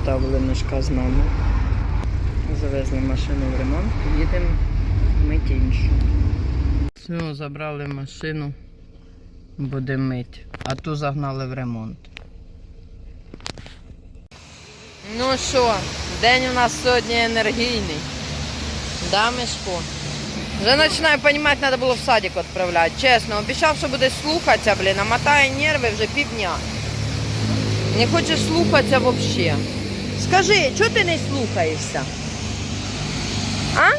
Оставили мішка з нами. Завезли машину в ремонт, їдемо мити іншу. Все, забрали машину, будемо мити. А ту загнали в ремонт. Ну що, день у нас сьогодні енергійний. Да, Мишко? Вже починаю розуміти, треба було в садик відправляти. Чесно, обіцяв, що буде слухатися, блін, а мотає нерви вже півдня. Не хочеш слухатися взагалі. Скажи, чого ти не слухаєшся? А?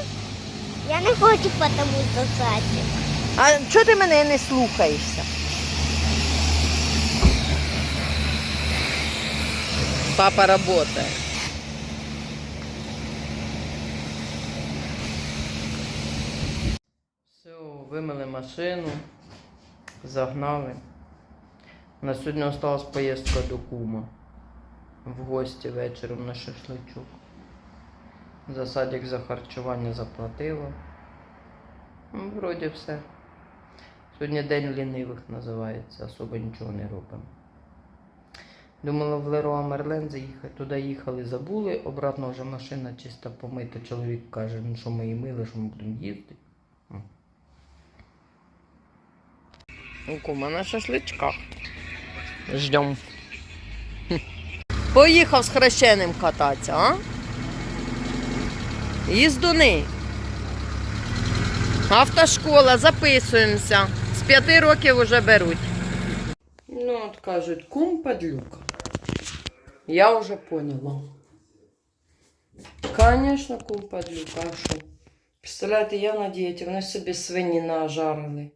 Я не хочу потому что садик. А чого ти мене не слухаєшся? Папа работает. Все, вимили машину, загнали. На сьогодні осталась поїздка до кума. В гості вечором на шашличок. За садик за харчування заплатила. Ну, Вроді все. Сьогодні день лінивих називається, особо нічого не робимо. Думала в Леруа Мерлен заїхати, туди їхали, забули, обратно вже машина чисто помита. Чоловік каже, ну що ми її мили, що ми будемо їздити. У кума на шашличках. Ждем. Поїхав з хрещеним кататися, а? Їздуни. Автошкола, записуємося. З п'яти років вже беруть. Ну, от кажуть, кум падлюка. Я вже поняла. Звісно, кум падлюка, а що? Представляєте, я на вони собі свині нажарили.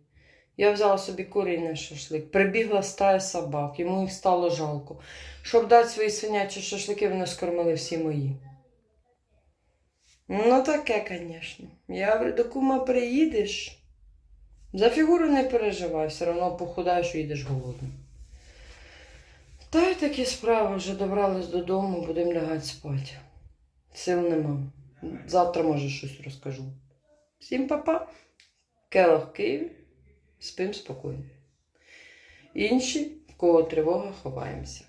Я взяла собі курінний шашлик, прибігла стая собак, йому їх стало жалко. Щоб дати свої свинячі шашлики, вони скормили всі мої. Ну, таке, звісно. Я говорю, до кума приїдеш. За фігуру не переживай, все одно похудаєш і їдеш голодним. Та й такі справи вже добрались додому, будемо лягати спати. Сил нема. Завтра, може, щось розкажу. Всім папа. Келах в Києві. Спим спокійно. Інші, в кого тривога, ховаємося.